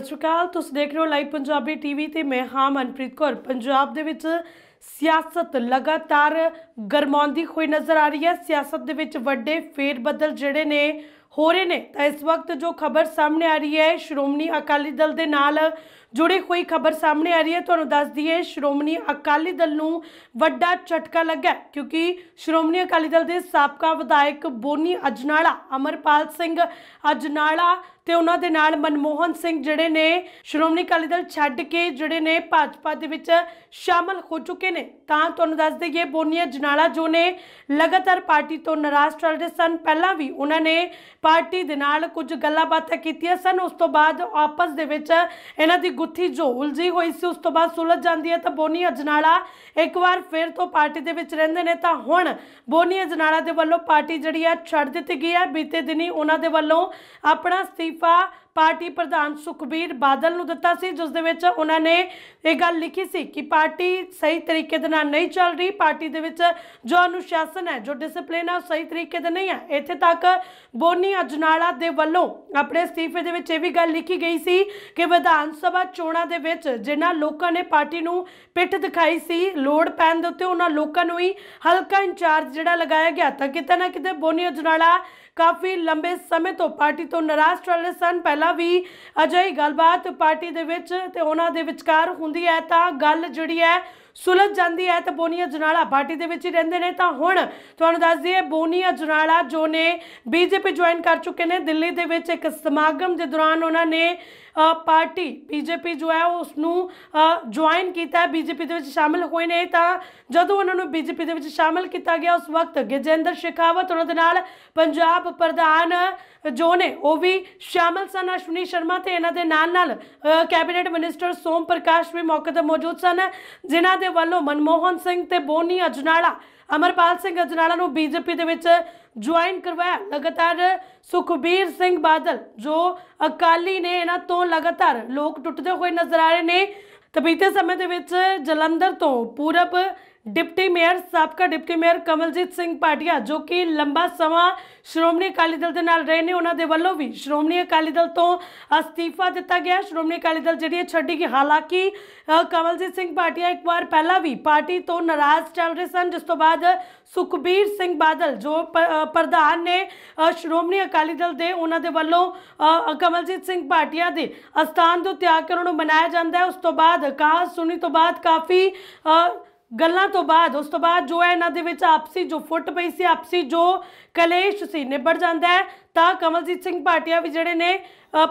ਸਤਿ ਸ਼੍ਰੀ ਅਕਾਲ, ਤੁਸੀਂ ਦੇਖ ਰਹੇ ਹੋ ਲਾਈਵ ਪੰਜਾਬੀ ਟੀਵੀ ਤੇ ਮੈਂ ਹਾਂ ਮਨਪ੍ਰੀਤ ਕੌਰ। ਪੰਜਾਬ ਦੇ ਵਿੱਚ ਸਿਆਸਤ ਲਗਾਤਾਰ ਗਰਮਾਉਂਦੀ ਹੋਈ ਨਜ਼ਰ ਆ ਰਹੀ ਹੈ। ਸਿਆਸਤ ਦੇ ਵਿੱਚ ਵੱਡੇ ਫੇਰ ਬਦਲ ਜਿਹੜੇ ਨੇ ਹੋ ਰਹੇ ਨੇ। ਤਾਂ ਇਸ ਵਕਤ ਜੋ ਖਬਰ ਸਾਹਮਣੇ ਆ ਰਹੀ ਹੈ, ਸ਼੍ਰੋਮਣੀ ਅਕਾਲੀ ਦਲ ਦੇ ਨਾਲ ਜੁੜੀ ਹੋਈ ਖਬਰ ਸਾਹਮਣੇ ਆ ਰਹੀ ਹੈ। ਤੁਹਾਨੂੰ ਦੱਸ ਦਈਏ, ਸ਼੍ਰੋਮਣੀ ਅਕਾਲੀ ਦਲ ਨੂੰ ਵੱਡਾ ਝਟਕਾ ਲੱਗਾ ਕਿਉਂਕਿ ਸ਼੍ਰੋਮਣੀ ਅਕਾਲੀ ਦਲ ਦੇ ਸਾਬਕਾ ਵਿਧਾਇਕ ਬੋਨੀ ਅਜਨਾਲਾ, ਅਮਰਪਾਲ ਸਿੰਘ ਅਜਨਾਲਾ ਤੇ ਉਹਨਾਂ ਦੇ ਨਾਲ ਮਨਮੋਹਨ ਸਿੰਘ ਜਿਹੜੇ ਨੇ, ਸ਼੍ਰੋਮਣੀ ਅਕਾਲੀ ਦਲ ਛੱਡ ਕੇ ਜਿਹੜੇ ਨੇ ਭਾਜਪਾ ਦੇ ਵਿੱਚ ਸ਼ਾਮਲ ਹੋ ਚੁੱਕੇ ਨੇ। ਤਾਂ ਤੁਹਾਨੂੰ ਦੱਸ ਦਈਏ, ਬੋਨੀ ਅਜਨਾਲਾ ਜੋ ਨੇ ਲਗਾਤਾਰ ਪਾਰਟੀ ਤੋਂ ਨਾਰਾਜ਼ ਚੱਲ ਰਹੇ ਸਨ। ਪਹਿਲਾਂ ਵੀ ਉਹਨਾਂ ਨੇ ਪਾਰਟੀ ਦੇ ਨਾਲ ਕੁਝ ਗੱਲਾਂ ਬਾਤਾਂ ਕੀਤੀਆਂ ਸਨ। ਉਸ ਤੋਂ ਬਾਅਦ ਆਪਸ ਦੇ ਵਿੱਚ ਇਹਨਾਂ ਦੀ ਗੁੱਥੀ ਜੋ ਉਲਝੀ ਹੋਈ ਸੀ। ਉਸ ਤੋਂ ਬਾਅਦ ਸੁਲਝ ਜਾਂਦੀ ਹੈ ਤਾਂ ਬੋਨੀ ਅਜਨਾਲਾ ਇੱਕ ਵਾਰ ਫਿਰ ਤੋਂ ਪਾਰਟੀ ਦੇ ਵਿੱਚ ਰਹਿੰਦੇ ਨੇ ਤਾਂ ਹੁਣ ਬੋਨੀ ਅਜਨਾਲਾ ਦੇ ਵੱਲੋਂ ਪਾਰਟੀ ਜਿਹੜੀ ਹੈ ਛੱਡ ਦਿੱਤੀ ਗਈ ਹੈ। ਬੀਤੇ ਦਿਨੀ ਉਹਨਾਂ ਦੇ ਵੱਲੋਂ ਆਪਣਾ ਅਸਤੀਫਾ ਪਾਰਟੀ ਪ੍ਰਧਾਨ ਸੁਖਬੀਰ ਬਾਦਲ ਨੂੰ ਦਿੱਤਾ ਸੀ, ਜਿਸ ਦੇ ਵਿੱਚ ਉਹਨਾਂ ਨੇ ਇਹ ਗੱਲ ਲਿਖੀ ਸੀ ਕਿ ਪਾਰਟੀ ਸਹੀ ਤਰੀਕੇ ਦੇ ਨਾਲ ਨਹੀਂ ਚੱਲ ਰਹੀ। ਪਾਰਟੀ ਦੇ ਵਿੱਚ ਜੋ ਅਨੁਸ਼ਾਸਨ ਹੈ, ਜੋ ਡਿਸਪਲਿਨ ਹੈ ਸਹੀ ਤਰੀਕੇ ਦੇ ਨਹੀਂ ਹੈ। ਇੱਥੇ ਤੱਕ ਬੋਨੀ ਅਜਨਾਲਾ ਦੇ ਵੱਲੋਂ ਆਪਣੇ ਅਸਤੀਫੇ ਦੇ ਵਿੱਚ ਇਹ ਵੀ ਗੱਲ ਲਿਖੀ ਗਈ ਸੀ ਕਿ ਵਿਧਾਨ ਸਭਾ ਚੋਣਾਂ ਦੇ ਵਿੱਚ ਜਿਨ੍ਹਾਂ ਲੋਕਾਂ ਨੇ ਪਾਰਟੀ ਨੂੰ ਪਿੱਠ ਦਿਖਾਈ ਸੀ, ਲੋੜ ਪੈਣ ਦੇ ਉੱਤੇ ਉਹਨਾਂ ਲੋਕਾਂ ਨੂੰ ਹੀ ਹਲਕਾ ਇੰਚਾਰਜ ਜਿਹੜਾ ਲਗਾਇਆ ਗਿਆ ਤਾਂ ਕਿਤੇ ਨਾ ਕਿਤੇ ਬੋਨੀ ਅਜਨਾਲਾ ਕਾਫੀ ਲੰਬੇ ਸਮੇਂ ਤੋਂ ਪਾਰਟੀ ਤੋਂ ਨਾਰਾਜ਼ ਚੱਲ ਰਹੇ ਸਨ। ਪਹਿਲਾਂ ਵੀ ਅਜਿਹੀ ਗੱਲਬਾਤ ਪਾਰਟੀ ਦੇ ਵਿੱਚ ਤੇ ਉਹਨਾਂ ਦੇ ਵਿਚਕਾਰ ਹੁੰਦੀ ਹੈ ਤਾਂ ਗੱਲ ਜਿਹੜੀ ਹੈ ਸੁਲਝ ਜਾਂਦੀ ਹੈ ਤਾਂ ਬੋਨੀਆ ਜਨਾਲਾ ਪਾਰਟੀ ਦੇ ਵਿੱਚ ਹੀ ਰਹਿੰਦੇ ਨੇ। ਤਾਂ ਹੁਣ ਤੁਹਾਨੂੰ ਦੱਸ ਦਈਏ, ਬੋਨੀਆ ਜਨਾਲਾ ਜੋ ਨੇ ਬੀਜੇਪੀ ਜੁਆਇਨ ਕਰ ਚੁੱਕੇ ਨੇ। ਦਿੱਲੀ ਦੇ ਵਿੱਚ ਇੱਕ ਸਮਾਗਮ ਦੇ ਦੌਰਾਨ ਉਹਨਾਂ ਨੇ ਪਾਰਟੀ ਬੀਜੇਪੀ ਜੋ ਹੈ ਉਸ ਨੂੰ ਜੁਆਇਨ ਕੀਤਾ। ਬੀਜੇਪੀ ਦੇ ਵਿੱਚ ਸ਼ਾਮਿਲ ਹੋਏ ਨੇ ਤਾਂ ਜਦੋਂ ਉਹਨਾਂ ਨੂੰ ਬੀਜੇਪੀ ਦੇ ਵਿੱਚ ਸ਼ਾਮਿਲ ਕੀਤਾ ਗਿਆ, ਉਸ ਵਕਤ ਗਜੇਂਦਰ ਸ਼ੇਖਾਵਤ, ਉਹਨਾਂ ਦੇ ਨਾਲ ਪੰਜਾਬ ਪ੍ਰਧਾਨ ਜੋ ਨੇ, ਉਹ ਵੀ ਸ਼ਾਮਿਲ ਸਨ। ਅਸ਼ਵਨੀ ਸ਼ਰਮਾ ਤੇ ਇਹਨਾਂ ਦੇ ਨਾਲ ਨਾਲ ਕੈਬਨਿਟ ਮਿਨਿਸਟਰ ਸੋਮ ਪ੍ਰਕਾਸ਼ ਵੀ ਮੌਕੇ ਤੇ ਮੌਜੂਦ ਸਨ, ਜਿਨ੍ਹਾਂ ਦੇ ਵੱਲੋਂ ਮਨਮੋਹਨ ਸਿੰਘ ਤੇ ਬੋਨੀ ਅਜਨਾਲਾ, ਅਮਰਪਾਲ ਸਿੰਘ ਅਜਨਾਲਾ ਨੂੰ ਬੀਜੇਪੀ ਦੇ ਵਿੱਚ ਜੁਆਇਨ ਕਰਵਾਇਆ। ਲਗਾਤਾਰ ਸੁਖਬੀਰ ਸਿੰਘ ਬਾਦਲ, ਜੋ ਅਕਾਲੀ ਨੇ ਇਹਨਾਂ ਤੋਂ ਲਗਾਤਾਰ ਲੋਕ ਟੁੱਟਦੇ ਹੋਏ ਨਜ਼ਰ ਆ ਰਹੇ ਨੇ ਤਾਂ ਬੀਤੇ ਸਮੇਂ ਦੇ ਵਿੱਚ ਜਲੰਧਰ ਤੋਂ ਪੂਰਬ ਡਿਪਟੀ ਮੇਅਰ ਸਾਬਕਾ ਡਿਪਟੀ ਮੇਅਰ ਕਮਲਜੀਤ ਸਿੰਘ ਪਾਟਿਆ, ਜੋ ਕਿ ਲੰਬਾ ਸਮਾਂ ਸ਼੍ਰੋਮਣੀ ਅਕਾਲੀ ਦਲ ਦੇ ਨਾਲ ਰਹੇ ਨੇ, ਉਹਨਾਂ ਦੇ ਵੱਲੋਂ ਵੀ ਸ਼੍ਰੋਮਣੀ ਅਕਾਲੀ ਦਲ ਤੋਂ ਅਸਤੀਫਾ ਦਿੱਤਾ ਗਿਆ। ਸ਼੍ਰੋਮਣੀ ਅਕਾਲੀ ਦਲ ਜਿਹੜੀ ਹੈ, ਛੱਡੀ ਗਈ। ਹਾਲਾਂਕਿ ਕਮਲਜੀਤ ਸਿੰਘ ਪਾਟਿਆ ਇੱਕ ਵਾਰ ਪਹਿਲਾਂ ਵੀ ਪਾਰਟੀ ਤੋਂ ਨਾਰਾਜ਼ ਚੱਲ ਰਹੇ ਸਨ, ਜਿਸ ਤੋਂ ਬਾਅਦ ਸੁਖਬੀਰ ਸਿੰਘ ਬਾਦਲ, ਜੋ ਪ- ਪ੍ਰਧਾਨ ਨੇ ਸ਼੍ਰੋਮਣੀ ਅਕਾਲੀ ਦਲ ਦੇ ਉਹਨਾਂ ਦੇ ਵੱਲੋਂ ਕਮਲਜੀਤ ਸਿੰਘ ਪਾਟਿਆ ਦੇ ਅਸਥਾਨ ਤੋਂ ਤਿਆਗ ਕੇ ਉਹਨਾਂ ਨੂੰ ਮਨਾਇਆ ਜਾਂਦਾ ਹੈ। ਉਸ ਤੋਂ ਬਾਅਦ ਕਹਾ ਸੁਣੀ ਤੋਂ ਬਾਅਦ ਕਾਫੀ ਗੱਲਾਂ ਤੋਂ ਬਾਅਦ, ਉਸ ਤੋਂ ਬਾਅਦ ਜੋ ਹੈ ਇਹਨਾਂ ਦੇ ਵਿੱਚ ਆਪਸੀ ਜੋ ਫੁੱਟ ਪਈ ਸੀ, ਆਪਸੀ ਜੋ ਕਲੇਸ਼ ਸੀ, ਨਿਬੜ ਜਾਂਦਾ ਹੈ। ਤਾਂ ਕਮਲਜੀਤ ਸਿੰਘ ਭਾਟੀਆ ਵੀ ਜਿਹੜੇ ਨੇ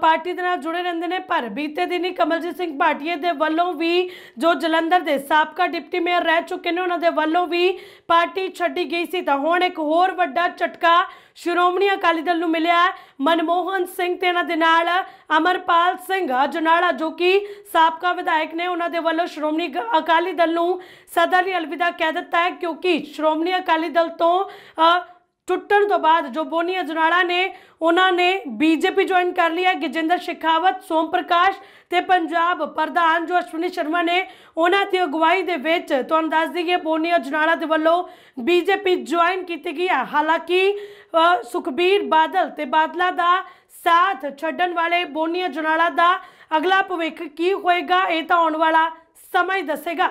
ਪਾਰਟੀ ਦੇ ਨਾਲ ਜੁੜੇ ਰਹਿੰਦੇ ਨੇ, ਪਰ ਬੀਤੇ ਦਿਨੀ ਕਮਲਜੀਤ ਸਿੰਘ ਭਾਟੀਆ ਦੇ ਵੱਲੋਂ ਵੀ ਜੋ ਜਲੰਧਰ ਦੇ ਸਾਬਕਾ ਡਿਪਟੀ ਮੇਅਰ ਰਹਿ ਚੁੱਕੇ ਨੇ, ਉਹਨਾਂ ਦੇ ਵੱਲੋਂ ਵੀ ਪਾਰਟੀ ਛੱਡੀ ਗਈ ਸੀ। ਤਾਂ ਹੁਣ ਇੱਕ ਹੋਰ ਵੱਡਾ ਝਟਕਾ ਸ਼੍ਰੋਮਣੀ ਅਕਾਲੀ ਦਲ ਨੂੰ ਮਿਲਿਆ। ਮਨਮੋਹਨ ਸਿੰਘ ਤੇ ਇਹਨਾਂ ਦੇ ਨਾਲ ਅਮਰਪਾਲ ਸਿੰਘ ਅਜਨਾਲਾ ਜੋ ਕਿ ਸਾਬਕਾ ਵਿਧਾਇਕ ਨੇ, ਉਹਨਾਂ ਦੇ ਵੱਲੋਂ ਸ਼੍ਰੋਮਣੀ ਗ- ਅਕਾਲੀ ਦਲ ਨੂੰ ਸਦਾ ਲਈ ਅਲਵਿਦਾ ਕਹਿ ਦਿੱਤਾ ਹੈ, ਕਿਉਂਕਿ ਸ਼੍ਰੋਮਣੀ ਅਕਾਲੀ ਦਲ ਤੋਂ ਟੁੱਟਣ ਤੋਂ ਬਾਅਦ ਜੋ ਬੋਨੀ ਅਜਨਾਲਾ ਨੇ, ਉਹਨਾਂ ਨੇ ਬੀਜੇਪੀ ਜੁਆਇਨ ਕਰ ਲਿਆ ਗਜਿੰਦਰ ਸ਼ੇਖਾਵਤ, ਸੋਮ ਪ੍ਰਕਾਸ਼ ਤੇ ਪੰਜਾਬ ਪ੍ਰਧਾਨ ਜੋ ਅਸ਼ਵਨੀ ਸ਼ਰਮਾ ਨੇ, ਉਹਨਾਂ ਦੀ ਅਗਵਾਈ ਦੇ ਵਿੱਚ ਤੁਹਾਨੂੰ ਦੱਸ ਦਈਏ ਬੋਨੀ ਅਜਨਾਲਾ ਦੇ ਵੱਲੋਂ ਬੀਜੇਪੀ ਜੁਆਇਨ ਕੀਤੀ ਗਈ ਹੈ। ਹਾਲਾਂਕਿ ਸੁਖਬੀਰ ਬਾਦਲ ਤੇ ਬਾਦਲਾ ਦਾ ਸਾਥ ਛੱਡਣ ਵਾਲੇ ਬੋਨੀ ਅਜਨਾਲਾ ਦਾ ਅਗਲਾ ਭਵਿੱਖ ਕੀ ਹੋਏਗਾ, ਇਹ ਤਾਂ ਆਉਣ ਵਾਲਾ ਸਮਾਂ ਹੀ ਦੱਸੇਗਾ।